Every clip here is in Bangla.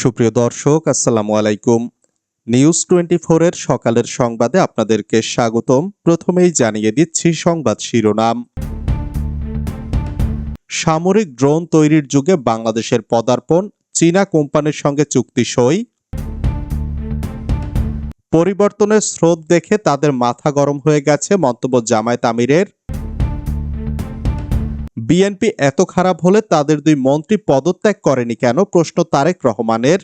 সুপ্রিয় দর্শক, আসসালামু আলাইকুম। নিউজ টোয়েন্টি ফোরের সকালের সংবাদে আপনাদেরকে স্বাগতম। প্রথমেই জানিয়ে দিচ্ছি সংবাদ শিরোনাম। সামরিক ড্রোন তৈরির যুগে বাংলাদেশের পদার্পণ, চীনা কোম্পানির সঙ্গে চুক্তি সই। পরিবর্তনের স্রোত দেখে তাদের মাথা গরম হয়ে গেছে মন্তব্য জামায়াত আমিরের। বিএনপি এত খারাপ হলে তাদের দুই মন্ত্রী পদত্যাগ করেনি কেন? প্রশ্ন তারেক রহমানের।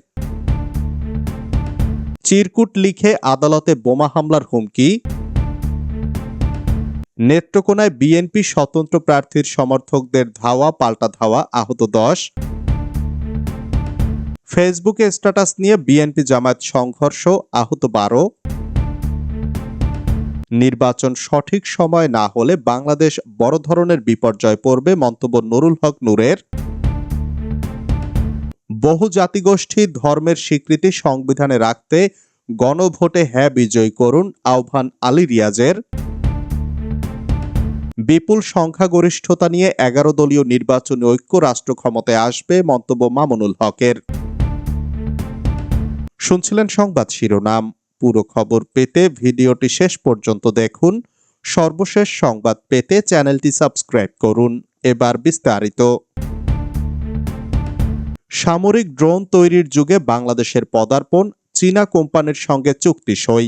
চিরকুট লিখে আদালতে বোমা হামলার হুমকি। নেত্রকোনায় বিএনপি স্বতন্ত্র প্রার্থীর সমর্থকদের ধাওয়া, পাল্টা ধাওয়া, আহত দশ। ফেসবুকে স্ট্যাটাস নিয়ে বিএনপি জামায়াত সংঘর্ষ, আহত বারো। নির্বাচন সঠিক সময় না হলে বাংলাদেশ বড় ধরনের বিপর্যয় পড়বে, মন্তব্য নুরুল হক নূরের। বহু জাতিগোষ্ঠী ধর্মের স্বীকৃতি সংবিধানে রাখতে গণভোটে হ্যাঁ বিজয় করুন আহ্বান আলী রিয়াজের। বিপুল সংখ্যাগরিষ্ঠতা নিয়ে এগারো দলীয় নির্বাচনী ঐক্য রাষ্ট্র ক্ষমতায় আসবে, মন্তব্য মামুনুল হকের। শুনছিলেন সংবাদ শিরোনাম। পুরো খবর পেতে ভিডিওটি শেষ পর্যন্ত দেখুন। সর্বশেষ সংবাদ পেতে চ্যানেলটি সাবস্ক্রাইব করুন। এবার বিস্তারিত। সামরিক ড্রোন তৈরির যুগে বাংলাদেশের পদার্পণ, চীনা কোম্পানির সঙ্গে চুক্তি সই।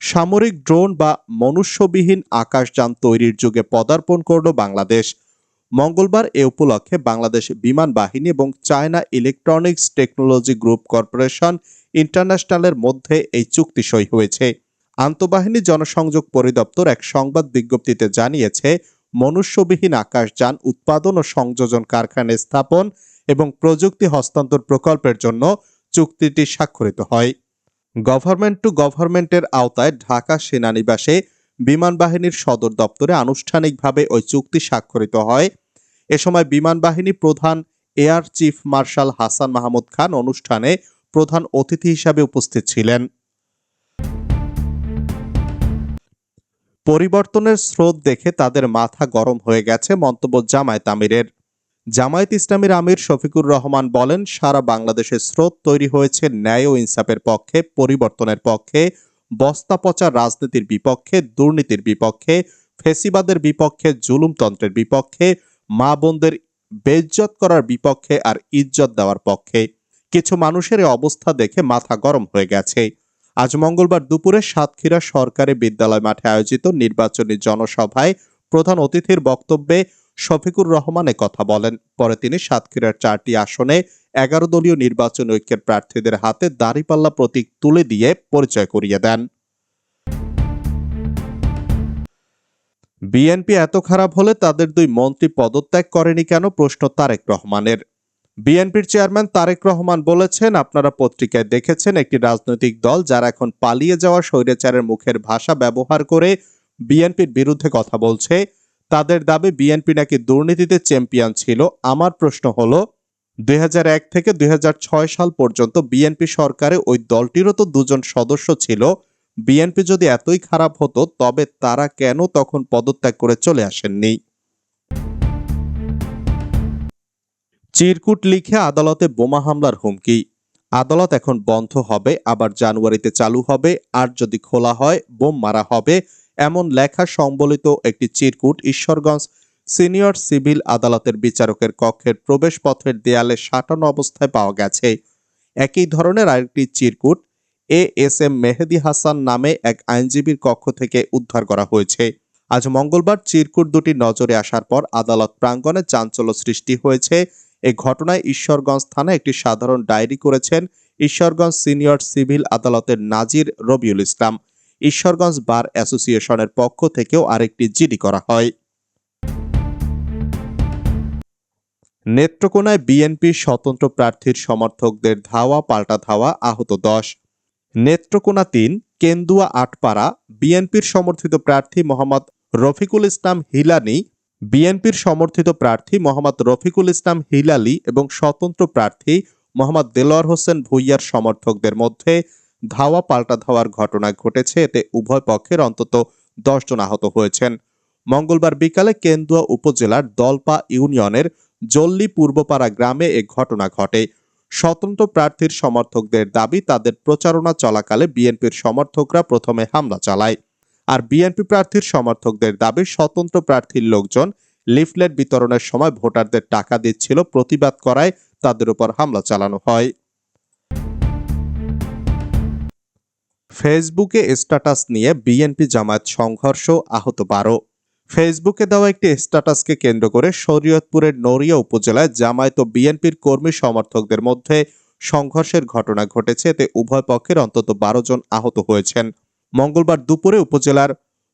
সামরিক ড্রোন বা মনুষ্যবিহীন আকাশযান তৈরির যুগে পদার্পণ করল বাংলাদেশ। মঙ্গলবার এ উপলক্ষে বাংলাদেশ বিমান বাহিনী এবং China electronics technology group corporation ইন্টারন্যাশনালের মধ্যে এই চুক্তি সই হয়েছে। আন্তঃবাহিনী জনসংযোগ পরিদপ্তর এক সংবাদ বিজ্ঞপ্তিতে জানিয়েছে, মনুষ্যবিহীন আকাশযান উৎপাদন ও সংযোজন কারখানা স্থাপন এবং প্রযুক্তি হস্তান্তর প্রকল্পের জন্য চুক্তিটি স্বাক্ষরিত হয়। গভর্নমেন্ট টু গভর্নমেন্টের আওতায় ঢাকা সেনানিবাসে বিমান বাহিনীর সদর দপ্তরে আনুষ্ঠানিকভাবে ওই চুক্তি স্বাক্ষরিত হয়। এ সময় বিমান বাহিনী প্রধান air chief marshal Hasan Mahmud Khan অনুষ্ঠানে প্রধান অতিথি হিসাবে উপস্থিত ছিলেন। পরিবর্তনের স্রোত দেখে তাদের মাথা গরম হয়ে গেছে মন্তব্য জামায়াত আমিরের। জামায়াত ইসলামীর আমির শফিকুর রহমান বলেন, সারা বাংলাদেশের স্রোত তৈরি হয়েছে ন্যায় ও ইনসাফের পক্ষে, পরিবর্তনের পক্ষে, বস্তা পচা রাজনীতির বিপক্ষে, দুর্নীতির বিপক্ষে, ফেসিবাদের বিপক্ষে, জুলুমতন্ত্রের বিপক্ষে, মা বোনদের বেজ্জত করার বিপক্ষে আর ইজ্জত দেওয়ার পক্ষে। কিছু মানুষের অবস্থা দেখে মাথা গরম হয়ে গেছে। আজ মঙ্গলবার দুপুরে সাতক্ষীরা সরকারি বিদ্যালয় মাঠে আয়োজিত নির্বাচনী জনসভায় প্রধান অতিথির বক্তব্যে শফিকুর রহমান কথা বলেন। পরে তিনি সাতক্ষীরার চারটি আসনে এগারো দলীয় নির্বাচন ঐক্যের প্রার্থীদের হাতে দাঁড়িপাল্লা প্রতীক তুলে দিয়ে পরিচয় করিয়ে দেন। বিএনপি এত খারাপ হলে তাদের দুই মন্ত্রী পদত্যাগ করেনি কেন? প্রশ্ন তারেক রহমানের। বিএনপির চেয়ারম্যান তারেক রহমান বলেছেন, আপনারা পত্রিকায় দেখেছেন একটি রাজনৈতিক দল যারা এখন পালিয়ে যাওয়া স্বৈরাচারের মুখের ভাষা ব্যবহার করে বিএনপির বিরুদ্ধে কথা বলছে। তাদের দাবি, বিএনপি নাকি দুর্নীতিতে চ্যাম্পিয়ন ছিল। আমার প্রশ্ন হলো, দুই থেকে দুই হাজার ছয় সাল পর্যন্ত বিএনপি সরকারে ওই দলটিরও তো দুজন সদস্য ছিল। বিএনপি যদি এতই খারাপ হতো, তবে তারা কেন তখন পদত্যাগ করে চলে আসেননি? চিরকুট লিখে আদালতে বোমা হামলার হুমকি। আদালত এখন বন্ধ হবে, আবার জানুয়ারিতে চালু হবে, আর যদি খোলা হয়, বোম মারা হবে, এমন লেখা সম্বলিত একটি চিরকুট ঈশ্বরগঞ্জ সিনিয়র সিভিল আদালতের বিচারকের কক্ষের প্রবেশপথের দেয়ালে সাঁটানো অবস্থায় পাওয়া গেছে। একই ধরনের আরেকটি চিরকুট A S M Mehedi Hasan নামে এক আইনজীবীর কক্ষ থেকে উদ্ধার করা হয়েছে। আজ মঙ্গলবার চিরকুট দুটি নজরে আসার পর আদালত প্রাঙ্গণে চাঞ্চল্য সৃষ্টি হয়েছে। এই ঘটনায় ঈশ্বরগঞ্জ থানায় একটি সাধারণ ডায়েরি করেছেন ঈশ্বরগঞ্জ সিনিয়র সিভিল আদালতের নাজির রবিউল ইসলাম। ঈশ্বরগঞ্জ বার অ্যাসোসিয়েশনের পক্ষ থেকেও আরেকটি জিডি করা হয়। নেত্রকোনায় বিএনপির স্বতন্ত্র প্রার্থীর সমর্থকদের ধাওয়া, পাল্টা ধাওয়া, আহত দশ। নেত্রকোনা তিন, কেন্দুয়া আটপাড়া, বিএনপির সমর্থিত প্রার্থী মোহাম্মদ রফিকুল ইসলাম হিলানি বিএনপির সমর্থিত প্রার্থী মোহাম্মদ রফিকুল ইসলাম হিলালি এবং স্বতন্ত্র প্রার্থী মোহাম্মদ দেলোয়ার হোসেন ভুইয়ার সমর্থকদের মধ্যে ধাওয়া পাল্টা ধাওয়ার ঘটনা ঘটেছে। এতে উভয় পক্ষের অন্তত জন আহত হয়েছেন। মঙ্গলবার বিকালে কেন্দুয়া উপজেলার দলপা ইউনিয়নের জল্লি পূর্বপাড়া গ্রামে এ ঘটনা ঘটে। স্বতন্ত্র প্রার্থীর সমর্থকদের দাবি, তাদের প্রচারণা চলাকালে বিএনপির সমর্থকরা প্রথমে হামলা চালায়। আর বিএনপি প্রার্থীর সমর্থকদের দাবি, স্বতন্ত্র প্রার্থীর লোকজন লিফলেট বিতরণের সময় ভোটারদের টাকা দিচ্ছিল প্রতিবাদ করায় তাদের উপর হামলা চালানো হয়। ফেসবুকে স্ট্যাটাস নিয়ে বিএনপি জামায়াত সংঘর্ষ আহত বারো। ফেসবুকে দেওয়া একটি স্ট্যাটাসকে কেন্দ্র করে শরীয়তপুরের নড়িয়া উপজেলায় জামায়াত ও বিএনপির কর্মী সমর্থকদের মধ্যে সংঘর্ষের ঘটনা ঘটেছে। এতে উভয় পক্ষের অন্তত বারো জন আহত হয়েছেন। মঙ্গলবার দুপুরে উপজেলার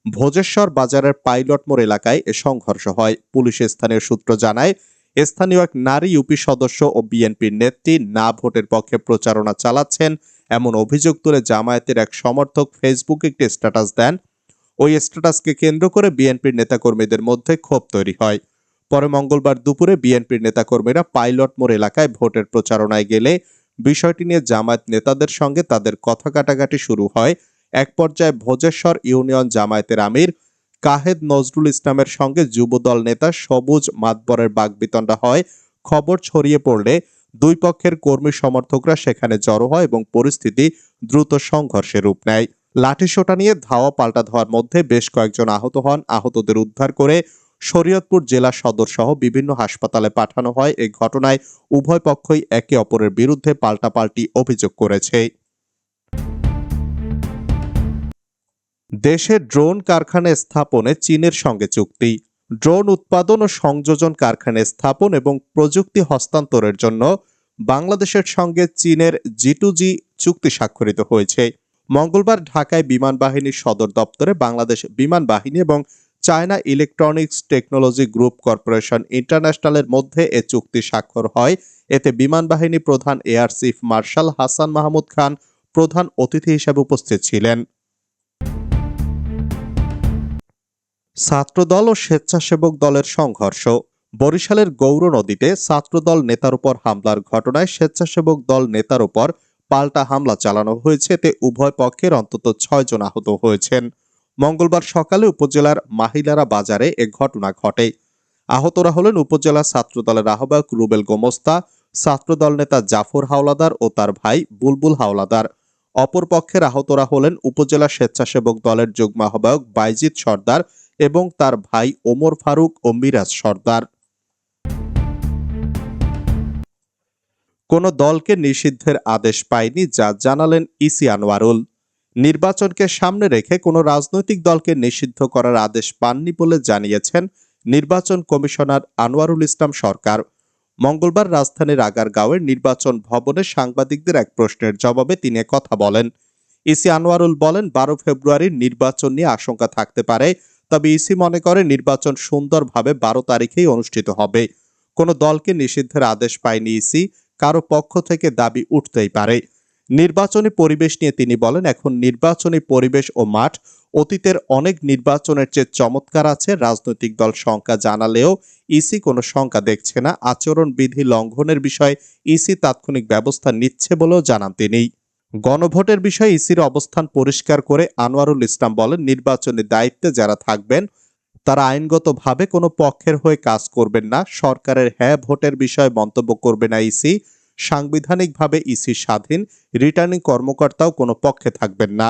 ভোজেশ্বর বাজারের পাইলট মোড় এলাকায় এ সংঘর্ষ হয়। পুলিশ স্থানীয় সূত্র জানায়, স্থানীয় এক নারী ইউপি সদস্য ও বিএনপির নেত্রী না ভোটের পক্ষে প্রচারণা চালাচ্ছেন এমন অভিযোগ তুলে জামায়াতের এক সমর্থক ফেসবুকে একটি স্ট্যাটাস দেন। ওই স্ট্যাটাসকে কেন্দ্র করে বিএনপির নেতাকর্মীদের মধ্যে ক্ষোভ তৈরি হয়। পরে মঙ্গলবার দুপুরে বিএনপির নেতাকর্মীরা পাইলট মোড় এলাকায় ভোটের প্রচারণায় গেলে বিষয়টি নিয়ে জামায়াত নেতাদের সঙ্গে তাদের কথা কাটাকাটি শুরু হয়। এক পর্যায়ে ভোজেশ্বর ইউনিয়ন জামায়াতের আমির কাহেদ নজরুল ইসলামের সঙ্গে যুবদল নেতা সবুজ মাতবরের বাগবিতণ্ডা হয়। খবর ছড়িয়ে পড়লে দুই পক্ষের কর্মী সমর্থকরা সেখানে জড়ো হয় এবং পরিস্থিতি দ্রুত সংঘর্ষে রূপ নেয়। লাঠিসোঁটা নিয়ে ধাওয়া পাল্টা ধাওয়ার মধ্যে বেশ কয়েকজন আহত হন। আহতদের উদ্ধার করে শরীয়তপুর জেলা সদর সহ বিভিন্ন হাসপাতালে পাঠানো হয়। এই ঘটনায় উভয় পক্ষই একে অপরের বিরুদ্ধে পাল্টাপাল্টি অভিযোগ করেছে। দেশে ড্রোন কারখানা স্থাপনে চীনের সঙ্গে চুক্তি, ড্রোন উৎপাদন ও সংযোজন কারখানা স্থাপন এবং প্রযুক্তি হস্তান্তরের জন্য বাংলাদেশের সঙ্গে চীনের জি টু জি চুক্তি স্বাক্ষরিত হয়েছে। মঙ্গলবার ঢাকায় বিমান বাহিনীর সদর দপ্তরে বাংলাদেশ বিমান বাহিনী এবং China electronics technology group corporation ইন্টারন্যাশনালের মধ্যে এ চুক্তি স্বাক্ষর হয়। এতে বিমান বাহিনী প্রধান air chief marshal Hasan Mahmud Khan প্রধান অতিথি হিসেবে উপস্থিত ছিলেন। ছাত্রদল ও স্বেচ্ছাসেবক দলের সংঘর্ষ। বরিশালের গৌর নদীতে ছাত্রদল নেতার উপর হামলার ঘটনায় স্বেচ্ছাসেবক দল নেতার উপর পাল্টা হামলা চালানো হয়েছে। এতে উভয় পক্ষের অন্তত ছয় জন আহত হয়েছেন। মঙ্গলবার সকালে উপজেলার মাহিলারা বাজারে এ ঘটনা ঘটে। আহতরা হলেন উপজেলা ছাত্রদলের আহ্বায়ক রুবেল গোমস্তা, ছাত্রদল নেতা জাফর হাওলাদার ও তার ভাই বুলবুল হাওলাদার। অপর পক্ষের আহতরা হলেন উপজেলা স্বেচ্ছাসেবক দলের যুগ্ম আহ্বায়ক বাইজিৎ সর্দার এবং তার ভাই ওমর ফারুক ও মিরাজ সর্দার। কোনো দলকে নিষিদ্ধের আদেশ পায়নি যা জানালেন ইসি আনোয়ারুল। নির্বাচনকে সামনে রেখে কোনো রাজনৈতিক দলকে নিষিদ্ধ করার আদেশ পাননি বলে জানিয়েছেন নির্বাচন কমিশনার আনোয়ারুল ইসলাম সরকার। মঙ্গলবার রাজধানীর আগারগাঁওয়ের নির্বাচন ভবনে সাংবাদিকদের এক প্রশ্নের জবাবে তিনি কথা বলেন, ইসি আনোয়ারুল বলেন, বারো ফেব্রুয়ারির নির্বাচন নিয়ে আশঙ্কা থাকতে পারে তবে ইসি মনে করে, নির্বাচন সুন্দরভাবে বারো তারিখেই অনুষ্ঠিত হবে। কোনো দলকে নিষিদ্ধের আদেশ পায়নি ইসি, কারও পক্ষ থেকে দাবি উঠতেই পারে। নির্বাচনী পরিবেশ নিয়ে তিনি বলেন, এখন নির্বাচনী পরিবেশ ও মাঠ, অতীতের অনেক নির্বাচনের চেয়ে চমৎকার আছে, রাজনৈতিক দল সংখ্যা জানালেও ইসি কোনো সংখ্যা দেখছে না। আচরণবিধি লঙ্ঘনের বিষয়ে ইসি তাৎক্ষণিক ব্যবস্থা নিচ্ছে বলেও জানান তিনি। গণভোটের বিষয়ে ইসির অবস্থান পরিষ্কার করে আনোয়ারুল ইসলাম বলেন, নির্বাচনী দায়িত্বে যারা থাকবেন, তারা আইনগতভাবে কোনো পক্ষের হয়ে কাজ করবেন না। সরকারের হ্যাঁ ভোটের বিষয়ে মন্তব্য করবে না ইসি। সাংবিধানিকভাবে ইসি স্বাধীন। রিটার্নিং কর্মকর্তাও কোনো পক্ষে থাকবেন না।